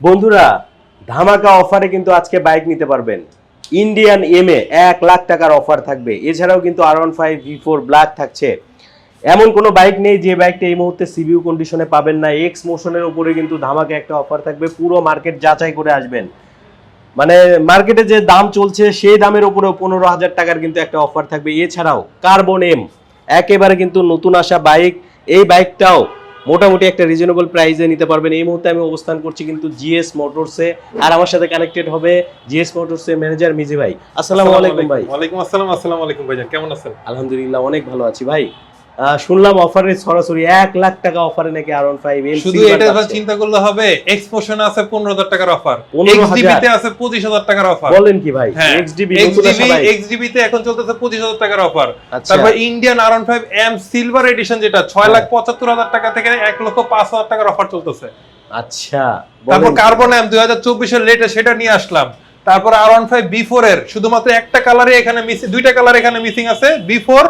বন্ধুরা, ধামাকা অফারে কিন্তু আজকে বাইক নিতে পারবেন। ইন্ডিয়ান এম এ এক লাখ টাকার অফার থাকবে। এছাড়াও কিন্তু R one five V four black থাকছে। এমন কোনো বাইক নেই যে বাইকটা এই মুহূর্তে সিবিউ কন্ডিশনে পাবেন না। এক্স মোশনের উপরে কিন্তু ধামাকা একটা অফার থাকবে। পুরো মার্কেট যাচাই করে আসবেন। মানে মার্কেটে যে দাম চলছে, সেই দামের উপরেও পনেরো হাজার টাকার কিন্তু একটা অফার থাকবে। এছাড়াও কার্বন এম একেবারে কিন্তু নতুন আসা বাইক এই বাইকটাও মোটামুটি একটা রিজনেবল প্রাইসে নিতে পারবেন। এই মুহূর্তে আমি অবস্থান করছি কিন্তু জিএস মোটরসে আর আমার সাথে কানেক্টেড হবে জিএস মোটরসে ম্যানেজার মিজি ভাই। আসসালামু আলাইকুম। ভাই। ওয়ালাইকুম আসসালাম। আসসালামু আলাইকুম ভাইজান। কেমন আছেন? আলহামদুলিল্লাহ অনেক ভালো আছি ভাই। শুনলাম অফারে সরাসরি এক লাখ টাকা অফারে নাকি আর ফাইভ শুধু এটা চিন্তা করলে হবে এক্সপোশন আছে পনেরো হাজার টাকার অফার 15,000 এক্সডিবি তে আছে পঁচিশ হাজার টাকার অফার বলেন কি ভাই হ্যাঁ এক্সডিবি এক্সডিবি এক্সডিবি এখন চলতেছে পঁচিশ হাজার টাকার অফার আচ্ছা। তারপর Indian R five M silver edition যেটা ছয় লাখ পঁচাত্তর হাজার টাকা থেকে এক লক্ষ পাঁচ হাজার টাকার অফার চলতেছে। আচ্ছা তারপর কার্বন এম দুই হাজার চব্বিশের লেটে সেটা নিয়ে আসলাম। তারপর R one five B four এর শুধুমাত্র একটা কালারে এখানে মিসিং দুইটা কালার এখানে মিসিং আছে বি ফোর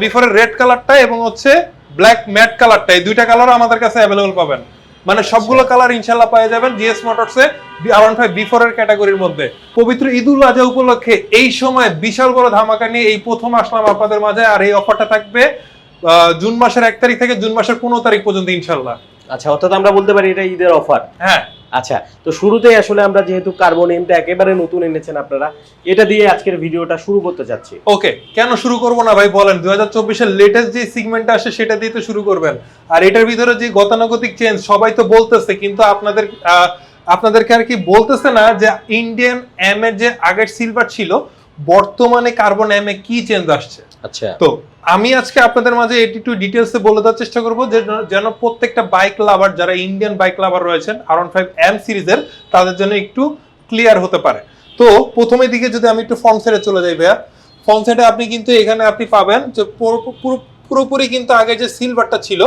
বি ফোর এর রেড কালারটা এবং হচ্ছে ব্ল্যাক ম্যাট কালারটা এই দুইটা কালার আমাদের কাছে অ্যাভেলেবল পাবেন। মানে সবগুলো কালার ইনশাল্লাহ পেয়ে যাবেন জিএস মোটরসে আর ওয়ান ফাইভ বি ক্যাটাগরির মধ্যে। পবিত্র ঈদুল আজহা উপলক্ষে এই সময় বিশাল বড় ধামাকা নিয়ে এই প্রথম আসলাম আপনাদের মাঝে আর এই অফারটা থাকবে আহ, জুন মাসের এক তারিখ থেকে জুন মাসের পনেরো তারিখ পর্যন্ত ইনশাল্লাহ। আচ্ছা অর্থাৎ আমরা বলতে পারি এটা ঈদের অফার হ্যাঁ। আচ্ছা তো শুরুতেই আসলে আমরা যেহেতু কার্বন এমটা একেবারে নতুন এনেছেন আপনারা এটা দিয়ে আজকের ভিডিওটা শুরু করতে যাচ্ছি ওকে কেন শুরু করব না ভাই বলেন? দুই হাজার চব্বিশের লেটেস্ট যে সিগমেন্ট আসে সেটা দিয়ে তো শুরু করবেন। আর এটার ভিতরে যে গতানুগতিক চেঞ্জ সবাই তো বলতেছে কিন্তু আপনাদের আহ, আপনাদেরকে আর কি বলতেছে না যে ইন্ডিয়ান এম এর যে আগের সিলভার ছিল বর্তমানে কার্বন এম এ কি চেঞ্জ আসছে? আচ্ছা। তো আমি আজকে আপনাদের মাঝে এটি একটু ডিটেলসে বলে দেওয়ার চেষ্টা করব যেন প্রত্যেকটা বাইক লাভার যারা ইন্ডিয়ান বাইক লাভার রয়েছেন আর ওয়ান ফাইভ এম সিরিজের তাদের জন্য একটু ক্লিয়ার হতে পারে। তো প্রথমের দিকে যদি আমি একটু ফর্ম সাইডে চলে যাই ভাইয়া ফর্ম সাইডে আপনি কিন্তু এখানে আপনি পাবেন যে পুরো- পুরো- পুরোপুরি কিন্তু আগে যে সিলভারটা ছিল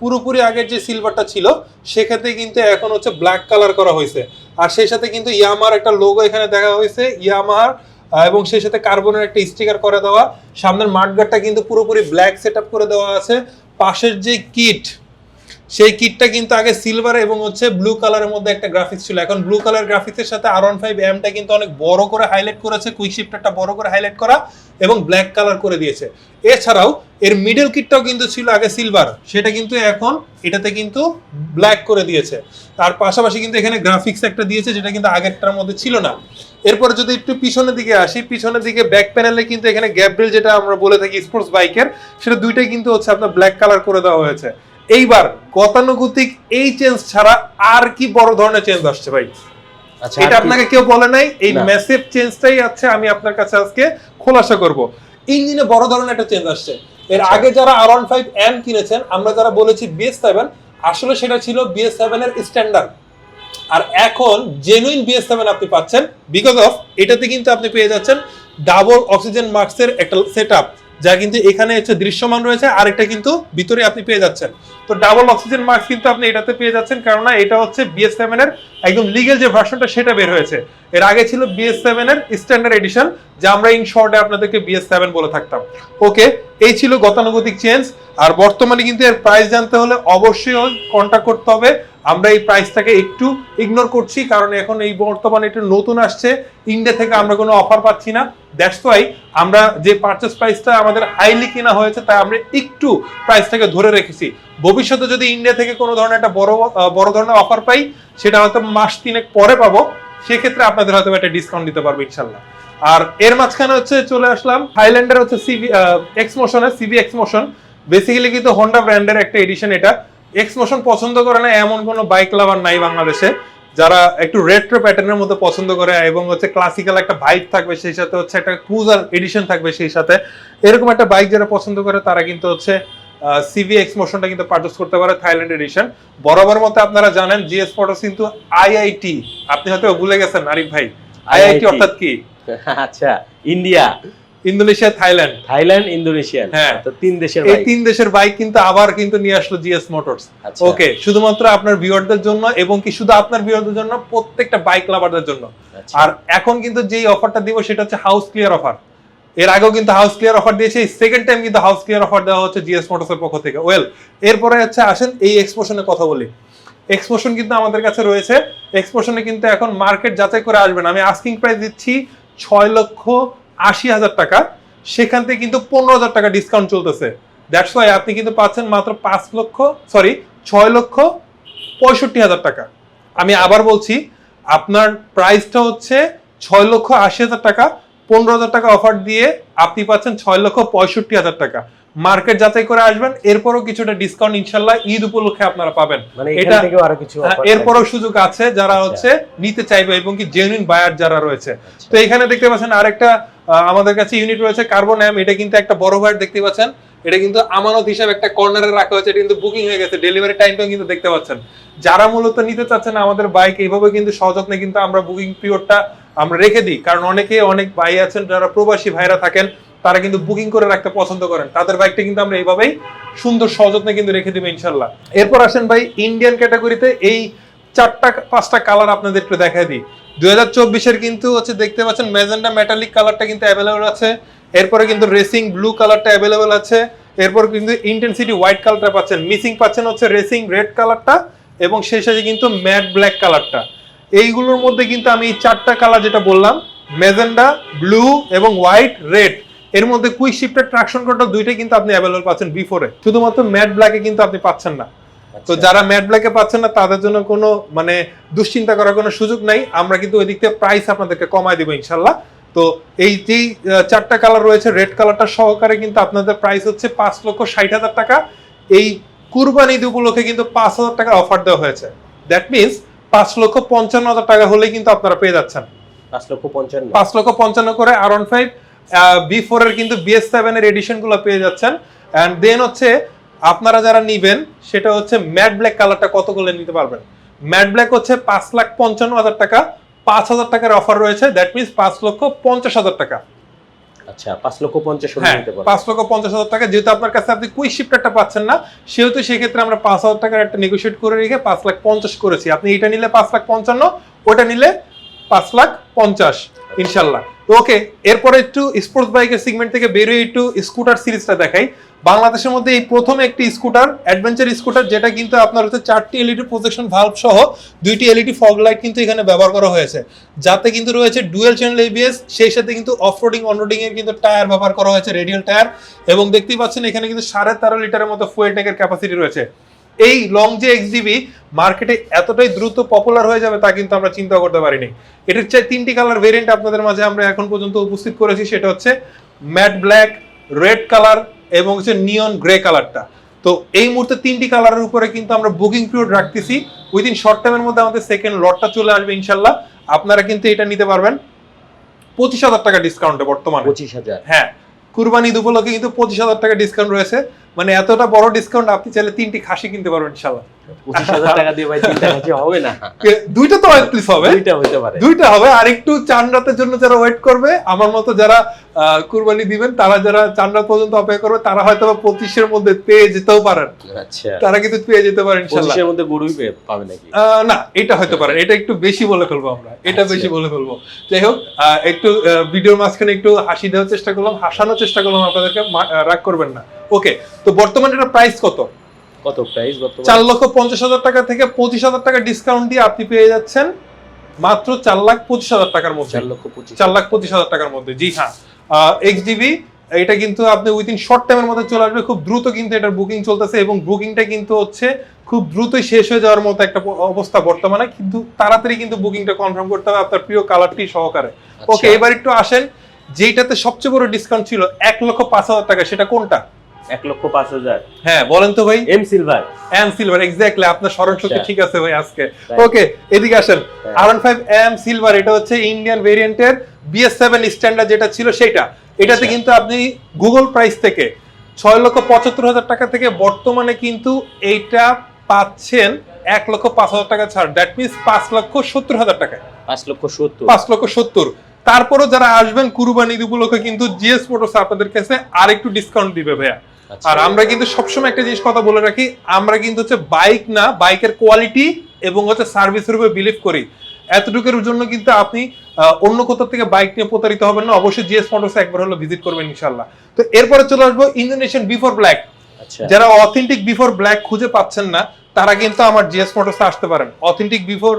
পুরোপুরি আগের যে সিলভারটা ছিল সেক্ষেত্রে কিন্তু এখন হচ্ছে ব্ল্যাক কালার করা হয়েছে। আর সেই সাথে কিন্তু ইয়ামার একটা লোগো এখানে দেখা হয়েছে ইয়ামার আহ, এবং সেই সাথে কার্বনের একটা স্টিকার করে দেওয়া। সামনের মাঠগাটটা কিন্তু পুরোপুরি ব্ল্যাক সেট করে দেওয়া আছে। পাশের যে কিট সেই কিটটা কিন্তু আগে সিলভার এবং হচ্ছে ব্লু কালারের মধ্যে একটা গ্রাফিক্স ছিল। এখন ব্লু কালার গ্রাফিক্সের সাথে আর ওয়ান ফাইভ এমটা কিন্তু অনেক বড় করে হাইলাইট করেছে কুইক শিফটারটা বড় করে হাইলাইট করা এবং ব্ল্যাক কালার করে দিয়েছে। এছাড়াও এর মিডল কিটটাও কিন্তু ছিল আগে সিলভার সেটা কিন্তু এখন এটাতে কিন্তু ব্ল্যাক করে দিয়েছে। তার পাশাপাশি কিন্তু এখানে গ্রাফিক্স একটা দিয়েছে, যেটা কিন্তু আগেরটার মধ্যে ছিল না। এরপরে যদি একটু পিছনের দিকে আসি, পিছনের দিকে ব্যাক প্যানেলে কিন্তু এখানে গ্যাব্রিল যেটা আমরা বলে থাকি স্পোর্টস বাইকের সেটা দুইটাই কিন্তু হচ্ছে আপনার ব্ল্যাক কালার করে দেওয়া হয়েছে। এইবার গতানুগতিক এই চেঞ্জ ছাড়া আর কি বড় ধরনের চেঞ্জ আসছে ভাই? আচ্ছা এটা আপনাকে কেউ বলে নাই এই। ম্যাসিভ চেঞ্জটাই আছে আমি আপনার কাছে আজকে খোলাসা করব। ইঞ্জিনে বড় ধরনের একটা চেঞ্জ আসছে। এর আচ্ছা। আগে যারা আর ওয়ান ফাইভ এম কিনেছেন আমরা যারা বলেছি বিএস সেভেন আসলে সেটা ছিল বিএস সেভেন এর স্ট্যান্ডার্ড আর এখন জেনুইন বিএস সেভেন আপনি পাচ্ছেন বিকজ অফ এটাতে কিন্তু আপনি পেয়ে যাচ্ছেন ডাবল অক্সিজেন মার্কসের একটা সেট যা কিন্তু এখানে হচ্ছে দৃশ্যমান রয়েছে আর এটা কিন্তু ভিতরে আপনি পেয়ে যাচ্ছেন। তো ডাবল অক্সিজেন মার্কস কিন্তু আপনি এটাতে পেয়ে যাচ্ছেন, কেননা এটা হচ্ছে বিএস সেভেন এর একদম লিগেল যে ভার্সনটা সেটা বের হয়েছে। এর আগে ছিল বিএস সেভেন এর স্ট্যান্ডার্ড এডিশন যা আমরা ইন শর্টে আপনাদেরকে বিএস সেভেন বলে থাকতাম। ওকে এই ছিল গতানুগতিক চেঞ্জ আর বর্তমানে কিন্তু এর প্রাইস জানতে হলে অবশ্যই কন্ট্যাক্ট করতে হবে। আমরা এই প্রাইসটাকে একটু ইগনোর করছি, কারণ এখন এই বর্তমানে একটু নতুন আসছে। ইন্ডিয়া থেকে আমরা কোনো অফার পাচ্ছি না। দ্যাটস ওয়াই আমরা যে পারচেস প্রাইসটা আমাদের হাইলি কেনা হয়েছে, তাই আমরা একটু প্রাইসটাকে ধরে রেখেছি। ভবিষ্যতে যদি ইন্ডিয়া থেকে কোনো ধরনের একটা বড় বড় ধরনের অফার পাই, সেটা হয়তো মাস তিনেক পরে পাবো। সেক্ষেত্রে আপনাদের হয়তো একটা ডিসকাউন্ট দিতে পারব ইনশাল্লাহ আর এর মাঝখানে হচ্ছে চলে আসলাম হাইল্যান্ডের হচ্ছে সিভি এক্স মোশনের সিভি এক্স মোশন বেসিক্যালি কিন্তু হোন্ডা ব্র্যান্ডের একটা এডিশন এটা। এক্স মোশন পছন্দ করে না এমন কোনো বাইক লাভার নাই বাংলাদেশে। যারা একটু রেট্রো প্যাটার্নের মধ্যে পছন্দ করে এবং হচ্ছে ক্লাসিক্যাল একটা বাইক থাকবে সেই সাথে হচ্ছে একটা ক্রুজার এডিশন থাকবে সেই সাথে। এরকম একটা বাইক যারা পছন্দ করে তারা কিন্তু হচ্ছে সিভি এক্স মোশনটা কিন্তু পারচেস করতে পারে থাইল্যান্ড এডিশন বরাবর মতো আপনারা জানেন জিএস মোটরস কিন্তু আইআইটি আপনি হয়তো ভুলে গেছেন আরিফ ভাই। আইআইটি অর্থাৎ কি? আচ্ছা India Indonesia Thailand. Thailand Indonesian হ্যাঁ। তো তিন দেশের এই তিন দেশের বাইক কিন্তু আবার কিন্তু নিয়ে আসলো জিএস মোটরস। আচ্ছা। ওকে শুধুমাত্র আপনার ভিউয়ারদের জন্য এবং কি শুধু আপনার ভিউয়ারদের জন্য প্রত্যেকটা বাইক লাভারদের জন্য। আচ্ছা। আর এখন কিন্তু যেই অফারটা দিব সেটা হচ্ছে হাউস ক্লিয়ার অফার এর আগেও কিন্তু হাউস ক্লিয়ার অফার দিয়েছে সেকেন্ড টাইম কিন্তু হাউস ক্লিয়ার অফার দেওয়া হচ্ছে জিএস মোটরসের পক্ষ থেকে। ওয়েল এরপরে হচ্ছে আসেন এই এক্সপোশনের কথা বলি। এক্সপোশন কিন্তু আমাদের কাছে রয়েছে। এক্সপোশনে কিন্তু এখন মার্কেট যাচাই করে আসবেন। আমি আস্কিং প্রাইস দিচ্ছি ছয় লক্ষ আশি হাজার টাকা, সেখান থেকে কিন্তু পনেরো হাজার টাকা ডিসকাউন্ট চলতেছে। দ্যাটস ওয়াই আপনি কিন্তু পাচ্ছেন মাত্র পাঁচ লক্ষ সরি ছয় লক্ষ পঁয়ষট্টি হাজার টাকা। আমি আবার বলছি, আপনার প্রাইসটা হচ্ছে ছয় লক্ষ আশি হাজার টাকা, পনেরো হাজার টাকা অফার দিয়ে আপনি পাচ্ছেন ছয় লক্ষ পঁয়ষট্টি হাজার টাকা। মার্কেট যাচাই করে আসবেন এরপরও কিছুটা ডিসকাউন্ট ইনশাল্লাহ ঈদ উপলক্ষে আপনারা পাবেন। মানে এটা আরও কিছু হ্যাঁ, এরপরও সুযোগ আছে যারা আচ্ছা। হচ্ছে নিতে চাইবে এবং কি জেনুইন বায়ার যারা রয়েছে। তো এখানে দেখতে পাচ্ছেন আরেকটা আমাদের কাছে ইউনিট রয়েছে কার্বন অ্যাম এটা কিন্তু একটা বড় ভাইয়ের দেখতে পাচ্ছেন। এটা কিন্তু আমানত হিসাবে একটা কর্নারে রাখা হয়েছে এটা কিন্তু বুকিং হয়ে গেছে ডেলিভারি টাইমটাও কিন্তু দেখতে পাচ্ছেন। যারা মূলত নিতে চাচ্ছেন আমাদের বাইক এইভাবে কিন্তু সযত্নে কিন্তু আমরা বুকিং পিরিয়ডটা আমরা রেখে দিই। কারণ অনেকে অনেক ভাই আছেন যারা প্রবাসী ভাইরা থাকেন তারা কিন্তু বুকিং করে রাখতে পছন্দ করেন। তাদের বাইকটা কিন্তু আমরা এইভাবেই সুন্দর সযত্নে কিন্তু রেখে দিবো ইনশাল্লাহ এরপর আসেন ভাই ইন্ডিয়ান ক্যাটাগরিতে এই চারটা, পাঁচটা কালার আপনাদের একটু দেখাই দিই। দুই হাজার চব্বিশের কিন্তু হচ্ছে দেখতে পাচ্ছেন ম্যাজেন্ডা মেটালিক কালারটা কিন্তু অ্যাভেলেবেল আছে। এরপরে কিন্তু রেসিং ব্লু কালারটা অ্যাভেলেবেল আছে। এরপর কিন্তু ইন্টেন্সিটি হোয়াইট কালারটা পাচ্ছেন। মিসিং পাচ্ছেন হচ্ছে রেসিং রেড কালারটা এবং সেই সাথে কিন্তু ম্যাট ব্ল্যাক কালারটা এইগুলোর মধ্যে কিন্তু আমি এই চারটা কালার যেটা বললাম মেজেন্ডা ব্লু এবং হোয়াইট রেড এর মধ্যে কুইক শিফটের ট্রাকশন কন্ট্রোল দুইটাই কিন্তু আপনি অ্যাভেলেবল পাচ্ছেন বিফোরে শুধুমাত্র ম্যাট ব্ল্যাকে কিন্তু আপনি পাচ্ছেন না। তো আচ্ছা। যারা ম্যাট ব্ল্যাকে পাচ্ছেন না তাদের জন্য কোনো মানে দুশ্চিন্তা করার কোনো সুযোগ নাই। আমরা কিন্তু ওই দিক থেকে প্রাইস আপনাদেরকে কমায় দিব ইনশাল্লাহ। তো এই যেই চারটা কালার রয়েছে রেড কালারটা সহকারে কিন্তু আপনাদের প্রাইস হচ্ছে পাঁচ লক্ষ ষাট হাজার টাকা। এই কুরবানি ঈদ উপলক্ষে কিন্তু পাঁচ হাজার টাকা অফার দেওয়া হয়েছে। দ্যাট মিনস পাঁচ লক্ষ পঞ্চান্ন হাজার টাকা হলেই কিন্তু আপনারা পেয়ে যাচ্ছেন। পাঁচ লক্ষ পঞ্চান্ন। পাঁচ লক্ষ পঞ্চান্ন করে R one five B four এর কিন্তু বিএস সেভেন এর এডিশনগুলো পেয়ে যাচ্ছেন। অ্যান্ড দেন হচ্ছে আপনারা যারা নিবেন সেটা হচ্ছে ম্যাট ব্ল্যাক কালারটা কত করে নিতে পারবেন? ম্যাট ব্ল্যাক হচ্ছে পাঁচ লাখ পঞ্চান্ন হাজার টাকা পাঁচ হাজার টাকার অফার রয়েছে দ্যাট মিনস পাঁচ লক্ষ পঞ্চাশ হাজার টাকা। আচ্ছা পাঁচ লক্ষ পঞ্চাশ হ্যাঁ পাঁচ লক্ষ পঞ্চাশ হাজার টাকা যেহেতু আপনার কাছে আপনি কুইক শিফটারটা পাচ্ছেন না সেহেতু সেক্ষেত্রে আমরা পাঁচ হাজার টাকার একটা নেগোসিয়েট করে রেখে পাঁচ লাখ পঞ্চাশ করেছি। আপনি এটা নিলে পাঁচ লাখ পঞ্চান্ন ওটা নিলে পাঁচ লাখ পঞ্চাশ। ইনশাল্লাহ। তো ওকে, এরপরে একটু স্পোর্টস বাইকের সেগমেন্ট থেকে বেরিয়ে একটু স্কুটার সিরিজটা দেখাই। বাংলাদেশের মধ্যে এই প্রথম একটি স্কুটার অ্যাডভেঞ্চার স্কুটার যেটা কিন্তু আপনার হচ্ছে চারটি এলইডি প্রজেকশন ভাল্ব সহ দুইটি এলইডি ফগ লাইট কিন্তু এখানে ব্যবহার করা হয়েছে। যাতে কিন্তু রয়েছে ডুয়েল চ্যানেল এবিএস সেই সাথে কিন্তু অফ রোডিং অনরোডিং এর কিন্তু টায়ার ব্যবহার করা হয়েছে রেডিয়াল টায়ার এবং দেখতেই পাচ্ছেন এখানে কিন্তু সাড়ে তেরো লিটারের মতো ফুয়েল ট্যাঙ্কের ক্যাপাসিটি রয়েছে। এই লং যে এক্সডিবি মার্কেটে এতটাই দ্রুত পপুলার হয়ে যাবে তা কিন্তু আমরা চিন্তা করতে পারিনি। এটার চাই তিনটি কালার ভেরিয়েন্ট আপনাদের মাঝে আমরা এখন পর্যন্ত উপস্থিত করেছি সেটা হচ্ছে ম্যাট ব্ল্যাক রেড কালার এবং হচ্ছে নিয়ন গ্রে কালারটা তো এই মুহূর্তে তিনটি কালারের উপরে কিন্তু আমরা বুকিং পিরিয়ড রাখতেছি। উইদিন শর্ট টাইমের মধ্যে আমাদের সেকেন্ড লটটা চলে আসবে ইনশাল্লাহ। আপনারা কিন্তু এটা নিতে পারবেন পঁচিশ হাজার টাকা ডিসকাউন্টে বর্তমানে। পঁচিশ হাজার। হ্যাঁ কুরবানি উপলক্ষে কিন্তু পঁচিশ হাজার টাকা ডিসকাউন্ট রয়েছে। মানে এতটা বড় ডিসকাউন্ট আপনি চাইলে তিনটি খাসি কিনতে পারবেন ইনশাল্লাহ পঁচিশ হাজার টাকা দিয়ে ভাই চিন্তা করছি হবে না। দুইটা তো অ্যাটলিস্ট হবে। দুইটা হইতে পারে। দুইটা হবে আর একটু চান রাতের জন্য যারা ওয়েট করবে আমার মতো যারা কুরবানি দিবেন তারা যারা চান রাত পর্যন্ত অপেক্ষা করবে তারা হয়তো পঁচিশের মধ্যে পেয়ে যেতেও পারেন। আচ্ছা। তারা কিন্তু পেয়ে যেতে পারেন পঁচিশের মধ্যে গরুই পাবে নাকি? আহ, না এটা হতে পারে। এটা একটু বেশি বলে ফেলব আমরা। এটা আচ্ছা। বেশি বলে ফেলব। যাই হোক আহ, একটু ভিডিওর মাঝখানে একটু হাসি দেওয়ার চেষ্টা করলাম হাসানোর চেষ্টা করলাম আপনাদেরকে রাগ করবেন না। ওকে তো বর্তমানে এটা প্রাইস কত? কত প্রাইস বর্তমানে? চার লক্ষ পঞ্চাশ হাজার টাকা থেকে পঁচিশ হাজার টাকা ডিসকাউন্ট দিয়ে আপনি পেয়ে যাচ্ছেন মাত্র চার লাখ পঁচিশ হাজার টাকার মধ্যে। চার লক্ষ পঁচিশ। চার লাখ পঁচিশ হাজার টাকার মধ্যে জি হ্যাঁ। এক্স ডিবি এটা কিন্তু আপনি উইদিন শর্ট টাইমের মধ্যে চলে আসবে খুব দ্রুত কিন্তু এটার বুকিং চলতেছে এবং বুকিংটা কিন্তু হচ্ছে খুব দ্রুতই শেষ হয়ে যাওয়ার মতো একটা অবস্থা বর্তমানে কিন্তু তাড়াতাড়ি কিন্তু বুকিংটা কনফার্ম করতে হবে আপনার প্রিয় কালারটি সহকারে। আচ্ছা। ওকে এবার একটু আসেন যেইটাতে সবচেয়ে বড় ডিসকাউন্ট ছিল এক লক্ষ পাঁচ হাজার টাকা সেটা কোনটা? এক লক্ষ পাঁচ হাজার। হ্যাঁ বলেন তো ভাই। M silver M silver exactly আপনার স্মরণ শক্তি আচ্ছা। ঠিক আছে ভাই আজকে। ওকে এদিকে আসেন। ফাইভ এম সিলভার এটা হচ্ছে ইন্ডিয়ান ভেরিয়েন্টের বিএস সেভেন স্ট্যান্ডার্ড যেটা ছিল সেটা। এটাতে আচ্ছা। কিন্তু আপনি গুগল প্রাইস থেকে ছয় লক্ষ পঁচাত্তর হাজার টাকা থেকে বর্তমানে কিন্তু এইটা পাচ্ছেন এক লক্ষ পাঁচ হাজার টাকা ছাড়। দ্যাট মিনস পাঁচ লক্ষ সত্তর হাজার টাকায় পাঁচ লক্ষ সত্তর। পাঁচ লক্ষ সত্তর। তারপরও যারা আসবেন কুরবানি উপলক্ষে কিন্তু জিএস মোটরস আপনাদের কাছে আর একটু ডিসকাউন্ট দিবে ভাইয়া। আর আমরা কিন্তু সবসময় একটা জিনিস কথা বলে রাখি আমরা কিন্তু হচ্ছে বাইক না বাইকের কোয়ালিটি এবং হচ্ছে সার্ভিসের উপর বিলিভ করি। এতটুকুর জন্য কিন্তু আপনি অন্য কোথাও থেকে বাইক নিয়ে প্রতারিত হবেন না অবশ্যই জিএস মোটরস একবার হলো ভিজিট করবেন ইনশাল্লাহ তো এরপরে চলে আসব ইন্দোনেশিয়ান বিফোর ব্ল্যাক আচ্ছা। যারা অথেন্টিক বিফোর ব্ল্যাক খুঁজে পাচ্ছেন না তারা কিন্তু আমার জিএস মোটরসে আসতে পারেন। অথেন্টিক বিফোর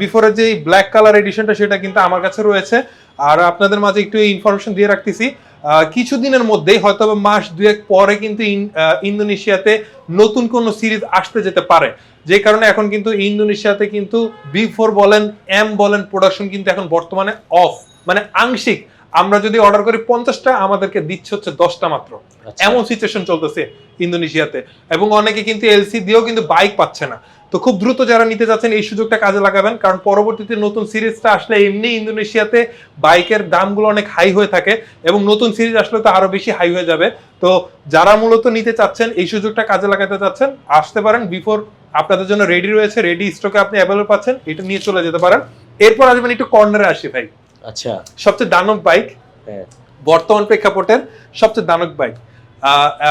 বিফোরের যে ব্ল্যাক কালার এডিশনটা সেটা কিন্তু আমার কাছে রয়েছে। আর আপনাদের মাঝে একটু ইনফরমেশন দিয়ে রাখতেছি কিছুদিনের মধ্যেই হয়তো মাস দুয়েক পরে কিন্তু ইন্দোনেশিয়াতে নতুন কোনো সিরিজ আসতে যেতে পারে। যে কারণে এখন কিন্তু ইন্দোনেশিয়াতে কিন্তু বি ফোর বলেন এম বলেন প্রোডাকশন কিন্তু এখন বর্তমানে অফ মানে আংশিক। আমরা যদি অর্ডার করি পঞ্চাশটা আমাদেরকে দিচ্ছে হচ্ছে দশটা মাত্র। আচ্ছা। এমন সিচুয়েশন চলতেছে ইন্দোনেশিয়াতে। এবং অনেকে কিন্তু এলসি দিয়েও কিন্তু বাইক পাচ্ছে না। তো খুব দ্রুত যারা নিতে যাচ্ছেন এই সুযোগটা কাজে লাগাবেন কারণ পরবর্তীতে নতুন সিরিজটা আসলে এমনি ইন্দোনেশিয়াতে বাইকের দামগুলো অনেক হাই হয়ে থাকে এবং নতুন সিরিজ আসলে তো আরও বেশি হাই হয়ে যাবে। তো যারা মূলত নিতে চাচ্ছেন এই সুযোগটা কাজে লাগাতে চাচ্ছেন আসতে পারেন বিফোর আপনাদের জন্য রেডি রয়েছে রেডি স্টকে আপনি অ্যাভেলেবল পাচ্ছেন এটা নিয়ে চলে যেতে পারেন। এরপর আসবেন একটু কর্নারে আসি ভাই। আচ্ছা। সবচেয়ে দানব বাইক হ্যাঁ। বর্তমান প্রেক্ষাপটের সবচেয়ে দানক বাইক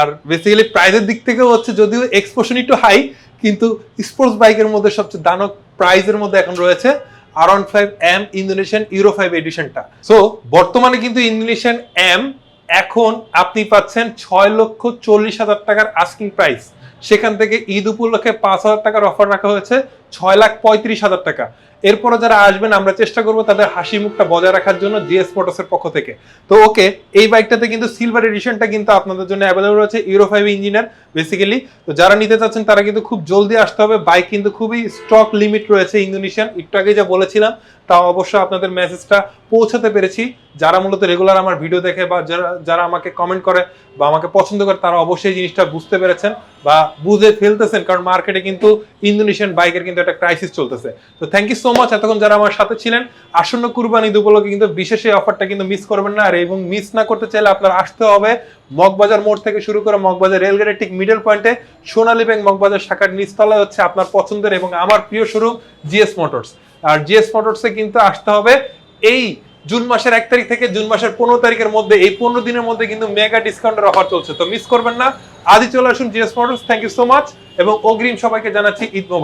আর বেসিক্যালি প্রাইজের দিক থেকেও হচ্ছে যদিও এক্সপোশন একটু হাই কিন্তু স্পোর্টস বাইকের মধ্যে সবচেয়ে দানক প্রাইজের মধ্যে এখন রয়েছে R five M Indonesian euro five এডিশনটা so বর্তমানে কিন্তু ইন্দোনেশিয়ান এম এখন আপনি পাচ্ছেন ছয় লক্ষ চল্লিশ হাজার টাকার আস্কিং প্রাইস সেখান থেকে ঈদ উপলক্ষে পাঁচ হাজার টাকার অফার রাখা হয়েছে, ছয় লাখ পঁয়ত্রিশ হাজার টাকা। এরপরে যারা আসবেন, আমরা চেষ্টা করব তাদের হাসি মুখটা বজায় রাখার জন্য জিএস মোটরসের পক্ষ থেকে। তো ওকে, এই বাইকটাতে কিন্তু সিলভার এডিশনটা কিন্তু আপনাদের জন্য অ্যাভেলেবল রয়েছে ইউরো ফাইভ ইঞ্জিনিয়ার বেসিক্যালি তো যারা নিতে চাচ্ছেন, তারা কিন্তু খুব জলদি আসতে হবে। বাইক কিন্তু খুবই স্টক লিমিট রয়েছে ইন্দোনেশিয়ান একটু আগে যা বলেছিলাম তা অবশ্য আপনাদের মেসেজটা পৌঁছাতে পেরেছি। যারা মূলত রেগুলার আমার ভিডিও দেখে বা যারা যারা আমাকে কমেন্ট করে বা আমাকে পছন্দ করে, তারা অবশ্যই জিনিসটা বুঝতে পেরেছেন বা বুঝে ফেলতেছেন। কারণ মার্কেটে কিন্তু ইন্দোনেশিয়ান বাইকের কিন্তু একটা ক্রাইসিস চলতেছে। তো থ্যাংক ইউ সো মাচ এতক্ষণ যারা আমার সাথে ছিলেন। আসন্ন কুরবানি ঈদ উপলক্ষে কিন্তু বিশেষ এই অফারটা কিন্তু মিস করবেন না। আর এবং মিস না করতে চাইলে আপনার আসতে হবে মগবাজার মোড় থেকে শুরু করে মগবাজার রেলগেটের ঠিক মিডল পয়েন্টে সোনালী ব্যাংক মগবাজার শাখার নিচতলায় হচ্ছে আপনার পছন্দের এবং আমার প্রিয় শোরুম জিএস মোটরস আর জিএস মোটরসে কিন্তু আসতে হবে এই জুন মাসের এক তারিখ থেকে জুন মাসের পনেরো তারিখের মধ্যে, এই পনেরো দিনের মধ্যে কিন্তু মেগা ডিসকাউন্টের অফার চলছে। তো মিস করবেন না। আজই চলে আসুন GS motors. Thank you so much এবং অগ্রিম সবাইকে জানাচ্ছি ঈদ